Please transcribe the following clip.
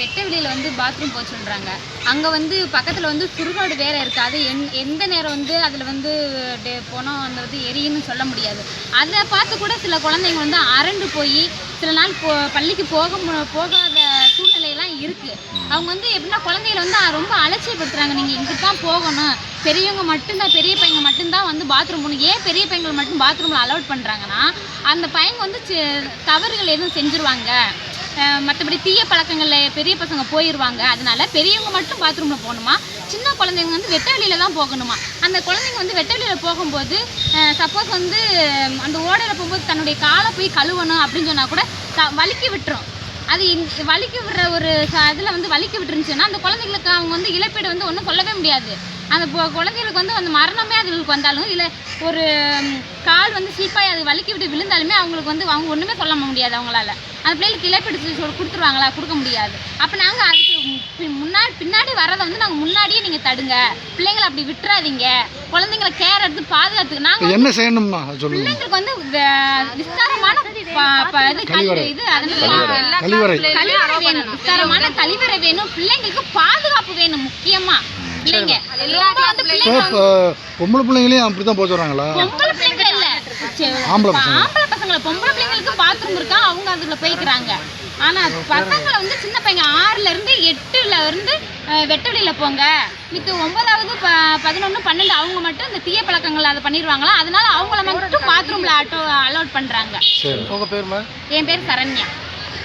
வெட்ட வெளியில் வந்து பாத்ரூம் போக சொல்கிறாங்க அங்கே வந்து பக்கத்தில் வந்து சுடுகாடு வேற இருக்குது அது எந் எந்த நேரம் வந்து அதில் வந்து டே போனோம் அந்த வந்து எரியுன்னு சொல்ல முடியாது. அதை பார்த்து கூட சில குழந்தைங்க வந்து அரண்டு போய் சில நாள் போ பள்ளிக்கு போக போகாத சூழ்நிலையெல்லாம் இருக்குது அவங்க வந்து எப்படின்னா குழந்தைகளை வந்து ரொம்ப அலட்சியப்படுத்துறாங்க. நீங்கள் இங்கிட்டு தான் போகணும். பெரியவங்க மட்டும்தான் பெரிய பையங்க மட்டும்தான் வந்து பாத்ரூம் போகணும். ஏன் பெரிய பையங்களை மட்டும் பாத்ரூமில் அலோட் பண்ணுறாங்கன்னா அந்த பையங்க வந்து தவறுகள் எதுவும் செஞ்சுருவாங்க. மற்றபடி தீய பழக்கங்களில் பெரிய பசங்க போயிடுவாங்க அதனால பெரியவங்க மட்டும் பாத்ரூமில் போகணுமா? சின்ன குழந்தைங்க வந்து வெட்ட வெளியில தான் போகணுமா? அந்த குழந்தைங்க வந்து வெட்ட வெளியில் போகும்போது சப்போஸ் வந்து அந்த ஓடையில் போகும்போது தன்னுடைய காலை போய் கழுவணும் அப்படின்னு சொன்னால் கூட த வலிக்கி விட்டுரும். அது வலிக்கி விடுற ஒரு இதில் வந்து வலிக்கி விட்டுருந்துச்சுன்னா அந்த குழந்தைங்களுக்கு அவங்க வந்து இழப்பீடு வந்து ஒன்றும் சொல்லவே முடியாது. அந்த குழந்தைகளுக்கு வந்து அந்த மரணமே அதுகளுக்கு வந்தாலும் இல்லை ஒரு கால் வந்து ஸ்லிப்பாகி அது வலிக்கி விட்டு விழுந்தாலுமே அவங்களுக்கு வந்து அவங்க ஒன்றுமே சொல்ல முடியாது அவங்களால. அந்த பிள்ளைகளுக்கு இழப்பீடு கொடுத்துருவாங்களா? கொடுக்க முடியாது. அப்போ நாங்கள் அதுக்கு முன்னாடி பின்னாடி வரதை வந்து நாங்கள் முன்னாடியே நீங்கள் தடுங்க. பிள்ளைங்களை அப்படி விட்டுறாதீங்க. குழந்தைங்களை கேர் எடுத்து பாதுகாத்துக்கு நாங்கள் என்ன செய்யணும்மா? பிள்ளைங்களுக்கு வந்து விஸ்தாரமான இது கழிவறை. வேணும். விஸ்தாரமான கழிவறை வேணும். பிள்ளைங்களுக்கு பாதுகாப்பு வேணும் முக்கியமா. வந்து இப்போ பொம்பளை பிள்ளைங்களையும் அப்படி தான் போக சொல்கிறாங்களா பொம்பளை பிள்ளைங்க இல்ல. சரி, ஆம்பளை பசங்க. ஆம்பளை பசங்களை பொம்பளை பிள்ளைங்களுக்கு பாத்ரூம் இருக்கா? அவங்க அதுல போய்க்கிறாங்க. ஆனா பசங்களை வந்து சின்ன பையங்க ஆறுல இருந்து எட்டுல இருந்து அஹ், வெட்ட வெளியில போங்க. மித்த ஒன்பதாவது ப பதினொன்று பன்னெண்டு அவங்க மட்டும் இந்த தீய பழக்கங்கள் அதை பண்ணிடுவாங்களா? அதனால அவங்கள மட்டும் பாத்ரூம்ல ஆட்டோ அலோட் பண்றாங்க. உங்கள் பேருமா என் பேர் சரண்யா.